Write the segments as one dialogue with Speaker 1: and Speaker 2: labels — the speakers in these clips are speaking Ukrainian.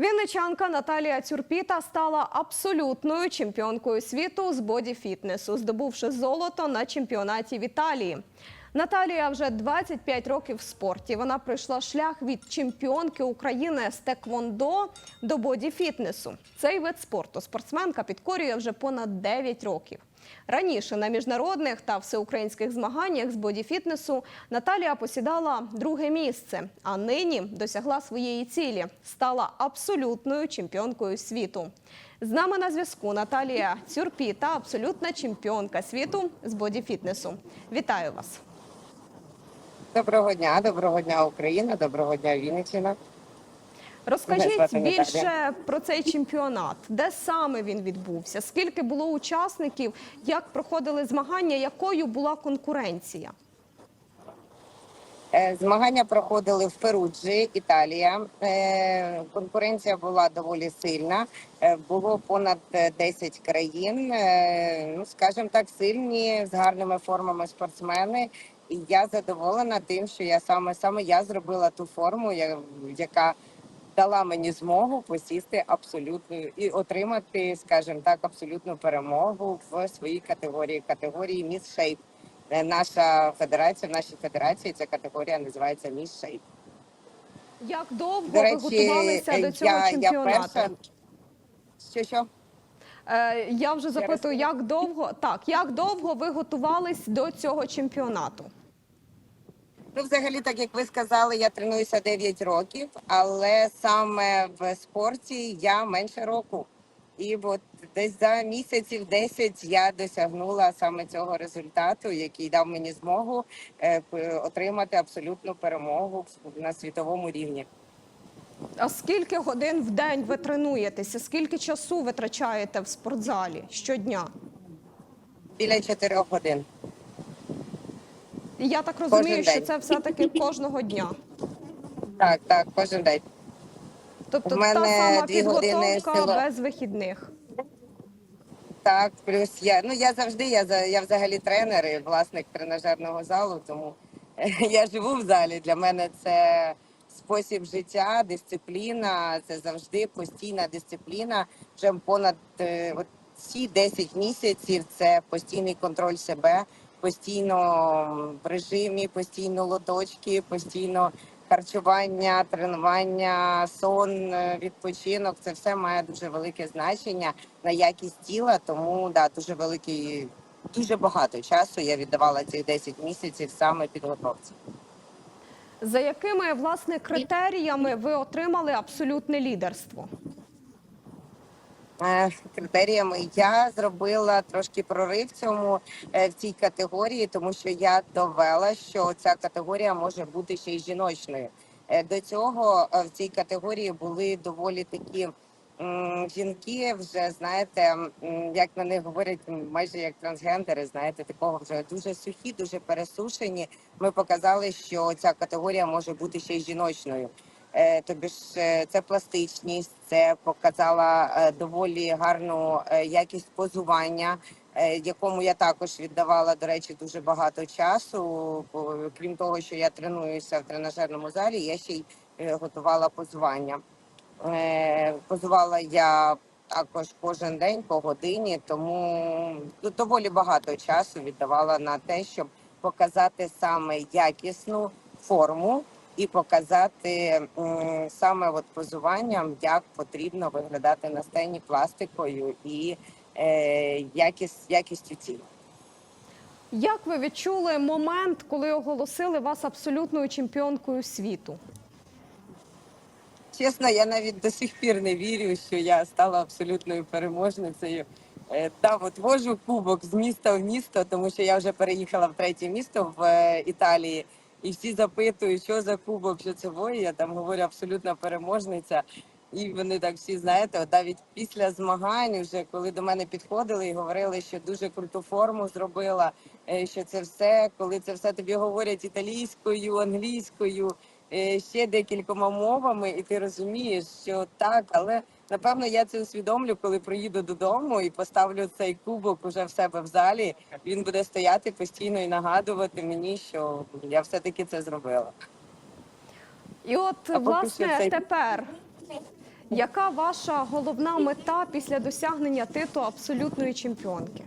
Speaker 1: Вінничанка Наталія Цюрпіта стала абсолютною чемпіонкою світу з боді-фітнесу, здобувши золото на чемпіонаті в Італії. Наталія вже 25 років в спорті. Вона пройшла шлях від чемпіонки України з теквондо до боді-фітнесу. Цей вид спорту спортсменка підкорює вже понад 9 років. Раніше на міжнародних та всеукраїнських змаганнях з боді-фітнесу Наталія посідала друге місце, а нині досягла своєї цілі стала абсолютною чемпіонкою світу. З нами на зв'язку Наталія Цюрпіта, абсолютна чемпіонка світу з боді-фітнесу. Вітаю вас!
Speaker 2: Доброго дня, доброго дня, Україна, доброго дня, Вінниччина.
Speaker 1: Розкажіть більше про цей чемпіонат, де саме він відбувся, скільки було учасників, як проходили змагання, якою була конкуренція?
Speaker 2: Е, Змагання проходили в Перуджі, Італія. Е, Конкуренція була доволі сильна. Е, Було понад е, 10 країн. Ну, скажімо так, сильні з гарними формами спортсмени. І я задоволена тим, що я саме саме я зробила ту форму, яка дала мені змогу посісти абсолютну і отримати, скажімо так, абсолютну перемогу в своїй категорії категорії Міс Шейп. Е, Наша федерація, в нашій федерації ця категорія називається Міс Шейп.
Speaker 1: Як довго
Speaker 2: До
Speaker 1: ви готувалися
Speaker 2: е,
Speaker 1: до цього
Speaker 2: я, я
Speaker 1: чемпіонату?
Speaker 2: перша. Що що?
Speaker 1: Е, я вже запитую, як довго так, як довго ви готувались до цього чемпіонату?
Speaker 2: Ну, взагалі, так як ви сказали, я тренуюся 9 років, але саме в спорті я менше року. І от десь за місяців 10 я досягнула саме цього результату, який дав мені змогу е, отримати абсолютну перемогу на світовому рівні.
Speaker 1: А скільки годин в день ви тренуєтеся? Скільки часу витрачаєте в спортзалі щодня?
Speaker 2: Біля 4 годин.
Speaker 1: Я так розумію,
Speaker 2: Кожен
Speaker 1: що
Speaker 2: день.
Speaker 1: це все-таки кожного дня.
Speaker 2: Так, так, кожен день.
Speaker 1: Тобто
Speaker 2: У мене
Speaker 1: та сама
Speaker 2: дві години
Speaker 1: підготовка
Speaker 2: сила-
Speaker 1: без вихідних.
Speaker 2: Так, плюс я ну я завжди я за я взагалі тренер і власник тренажерного залу, тому я живу в залі. Для мене це спосіб життя, дисципліна. Це завжди постійна дисципліна. Вже понад е, от ці 10 місяців. Це постійний контроль себе, постійно в режимі, постійно лоточки, постійно харчування, тренування, сон, е, відпочинок. Це все має дуже велике значення на якість тіла. Тому да, дуже великий, дуже багато часу я віддавала цих 10 місяців саме підготовці.
Speaker 1: За якими власне критеріями ви отримали абсолютне лідерство?
Speaker 2: Е, Критеріями я зробила трошки прорив цьому е, в цій категорії, тому що я довела, що ця категорія може бути ще й жіночною. Е, До цього в цій категорії були доволі такі жінки, вже знаєте, як на них говорять, майже як трансгендери, знаєте, такого вже дуже сухі, дуже пересушені. Ми показали, що ця категорія може бути ще й жіночною. Е, Тобі ж е, це пластичність, це показала е, доволі гарну якість позування, якому я також віддавала, до речі, дуже багато часу. Крім того, що я тренуюся в тренажерному залі, я ще й готувала позування. Позувала я також кожен день по годині, тому доволі багато часу віддавала на те, щоб показати саме якісну форму і показати саме от позуванням, як потрібно виглядати на сцені пластикою і е, якість, якістю тіла.
Speaker 1: Як ви відчули момент, коли оголосили вас абсолютною чемпіонкою світу?
Speaker 2: Чесно, я навіть до сих пір не вірю, що я стала абсолютною переможницею. Е, Та от вожу кубок з міста в місто, тому що я вже переїхала в третє місто в е, Італії, і всі запитують, що за кубок, що це воє. Я там говорю абсолютна переможниця. І вони так всі знаєте, навіть після змагань, вже коли до мене підходили і говорили, що дуже круту форму зробила, е, що це все, коли це все тобі говорять італійською, англійською, е, ще декількома мовами, і ти розумієш, що так, але напевно я це усвідомлю, коли приїду додому і поставлю цей кубок уже в себе в залі. Він буде стояти постійно і нагадувати мені, що я все таки це зробила.
Speaker 1: І от,
Speaker 2: А
Speaker 1: власне,
Speaker 2: цей-
Speaker 1: тепер Яка ваша головна мета після досягнення титулу абсолютної чемпіонки?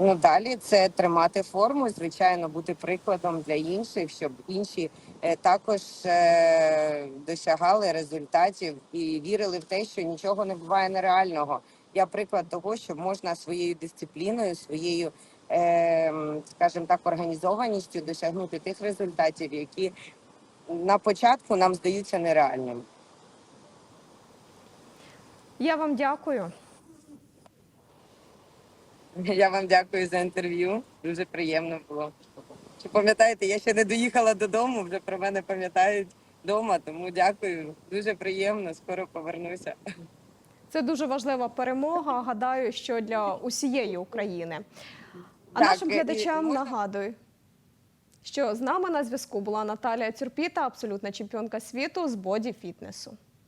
Speaker 2: Ну далі це тримати форму, звичайно, бути прикладом для інших, щоб інші також е, досягали результатів і вірили в те, що нічого не буває нереального. Я приклад того, що можна своєю дисципліною, своєю, е, скажімо так, організованістю досягнути тих результатів, які на початку нам здаються нереальними.
Speaker 1: Я вам дякую.
Speaker 2: Я вам дякую за інтерв'ю. Дуже приємно було. Чи пам'ятаєте, я ще не доїхала додому, вже про мене пам'ятають вдома, тому дякую. Дуже приємно, скоро повернуся.
Speaker 1: Це дуже важлива перемога. Гадаю, що для усієї України. А
Speaker 2: Так,
Speaker 1: нашим глядачам
Speaker 2: можна-
Speaker 1: нагадую, що з нами на зв'язку була Наталія Цюрпіта, абсолютна чемпіонка світу з боді фітнесу.